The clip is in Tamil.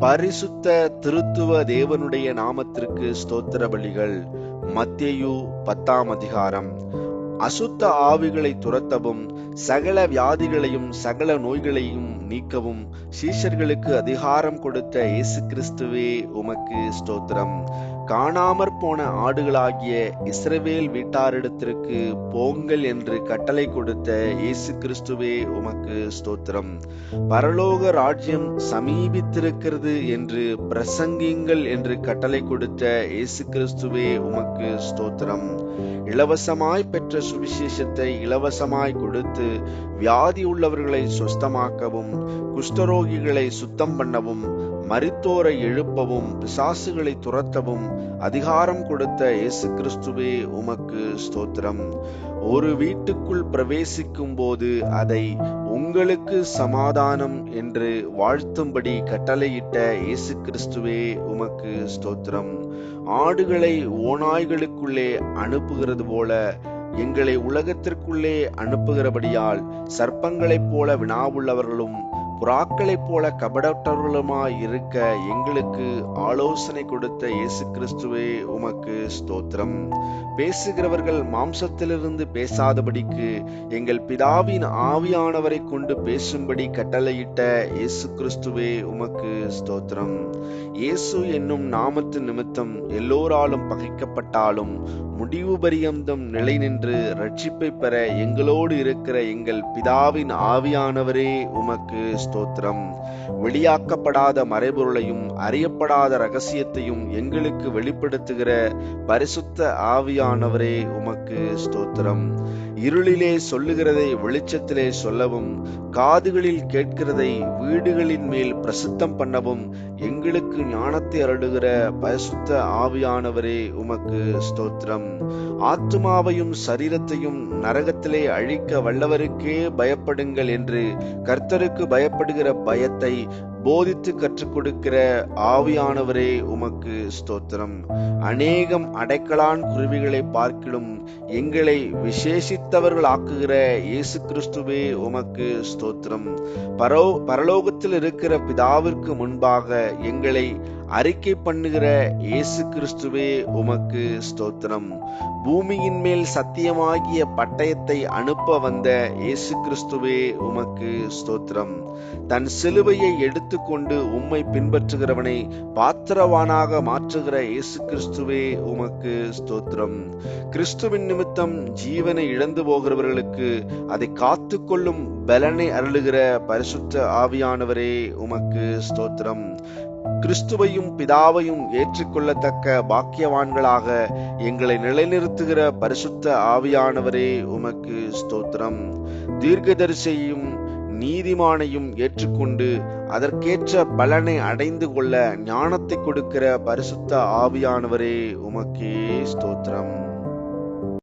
பரிசுத்த திருத்துவ தேவனுடைய நாமத்திற்கு ஸ்தோத்திர பலிகள் மத்தியு பத்தாம் அதிகாரம். அசுத்த ஆவிகளை துரத்தவும் சகல வியாதிகளையும் சகல நோய்களையும் நீக்கவும் சீஷர்களுக்கு அதிகாரம் கொடுத்த இயேசு கிறிஸ்துவே உமக்கு ஸ்தோத்திரம். காணாமற் போன ஆடுகளாகிய இஸ்ரவேல் வீட்டாரிடத்திற்கு போங்கள் என்று கட்டளை கொடுத்த இயேசு கிறிஸ்துவே உமக்கு ஸ்தோத்திரம். பரலோக ராஜ்யம் சமீபித்திருக்கிறது என்று பிரசங்கிங்கள் என்று கட்டளை கொடுத்த இயேசு கிறிஸ்துவே உமக்கு ஸ்தோத்திரம். இலவசமாய் பெற்ற சுவிசேஷத்தை இலவசமாய் கொடுத்து வியாதி உள்ளவர்களை சுஸ்தமாக்கவும் குஷ்டரோகிகளை சுத்தம் பண்ணவும் மரித்தோரை எழுப்பவும் பிசாசுகளை துரத்தவும் அதிகாரம் கொடுத்த இயேசு கிறிஸ்துவே உமக்கு ஸ்தோத்திரம். ஒரு வீட்டுக்குள் பிரவேசிக்கும் போது அதை உங்களுக்கு சமாதானம் என்று வாழ்த்தும்படி கட்டளையிட்ட இயேசு கிறிஸ்துவே உமக்கு ஸ்தோத்திரம். ஆடுகளை ஓநாய்களுக்குள்ளே அனுப்புகிறது போல எங்களை உலகத்திற்குள்ளே அனுப்புகிறபடியால் சர்ப்பங்களைப் போல வினாவுள்ளவர்களும் புறாக்களைப் போல கபடற்றவர்களுமாய் இருக்க எங்களுக்கு ஆலோசனை கொடுத்த இயேசு கிறிஸ்துவே உமக்கு ஸ்தோத்திரம். பேசுகிறவர்கள் மாம்சத்திலிருந்து பேசாதபடிக்கு எங்கள் பிதாவின் ஆவியானவரை கொண்டு பேசும்படி கட்டளையிட்ட இயேசு கிறிஸ்துவே உமக்கு ஸ்தோத்திரம். இயேசு என்னும் நாமத்து நிமித்தம் எல்லோராலும் பகைக்கப்பட்டாலும் முடிவு பரியந்தம் நிலை நின்று ரட்சிப்பை பெற எங்களோடு இருக்கிற எங்கள் பிதாவின் ஆவியானவரே உமக்கு ஸ்தோத்திரம். வெளியாக்கப்படாத மறைபொருளையும் அறியப்படாத ரகசியத்தையும் எங்களுக்கு வெளிப்படுத்துகிற பரிசுத்த ஆவியானவரே உமக்கு ஸ்தோத்திரம். இருளிலே சொல்லுகிறதை வெளிச்சத்திலே சொல்லவும் காதுகளில் கேட்கிறதை வீடுகளின் மேல் பிரசித்தம் பண்ணவும் எங்களுக்கு ஞானத்தை அருடுகிற பரிசுத்த ஆவியானவரே உமக்கு ஸ்தோத்திரம். ஆத்துமாவையும் சரீரத்தையும் நரகத்திலே அழிக்க வல்லவருக்கே பயப்படுங்கள் என்று கர்த்தருக்கு பயப்படுகிற பயத்தை போதித்து கற்றுக் கொடுக்கிற ஆவியானவரே உமக்கு ஸ்தோத்திரம். அநேகம் அடைக்கலான் குருவிகளை பார்க்கிலும் எங்களை விசேஷித்தவர்கள் ஆக்குகிற இயேசு கிறிஸ்துவே உமக்கு ஸ்தோத்திரம். பரோ பரலோகத்தில் இருக்கிற பிதாவிற்கு முன்பாக எங்களை அறிக்கை பண்ணுகிற இயேசு கிறிஸ்துவே உமக்கு ஸ்தோத்திரம். பூமியின் மேல் சத்தியமாகிய பட்டயத்தை அனுப்ப வந்த இயேசு கிறிஸ்துவே உமக்கு ஸ்தோத்திரம். தன் சிலுவையை எடுத்து எடுத்துக்கொண்டு உம்மை பின்பற்றுகிறவனை பாத்திரவானாக மாற்றுகிற இயேசு கிறிஸ்துவே உமக்கு ஸ்தோத்திரம். கிறிஸ்துவின் நிமித்தம் ஜீவனை இழந்து போகிறவர்களுக்கு அதை காத்து கொள்ளும் பலனை அருளுகிற பரிசுத்த ஆவியானவரே உமக்கு ஸ்தோத்திரம். கிறிஸ்துவையும் பிதாவையும் ஏற்றுக்கொள்ளத்தக்க பாக்கியவான்களாக எங்களை நிலைநிறுத்துகிற பரிசுத்த ஆவியானவரே உமக்கு ஸ்தோத்திரம். தீர்க்கதரிசியையும் நீதிமானையும் ஏற்றுக்கொண்டு அதற்கேற்ற பலனை அடைந்து கொள்ள ஞானத்தை கொடுக்கிற பரிசுத்த ஆவியானவரே உமக்கே ஸ்தோத்திரம்.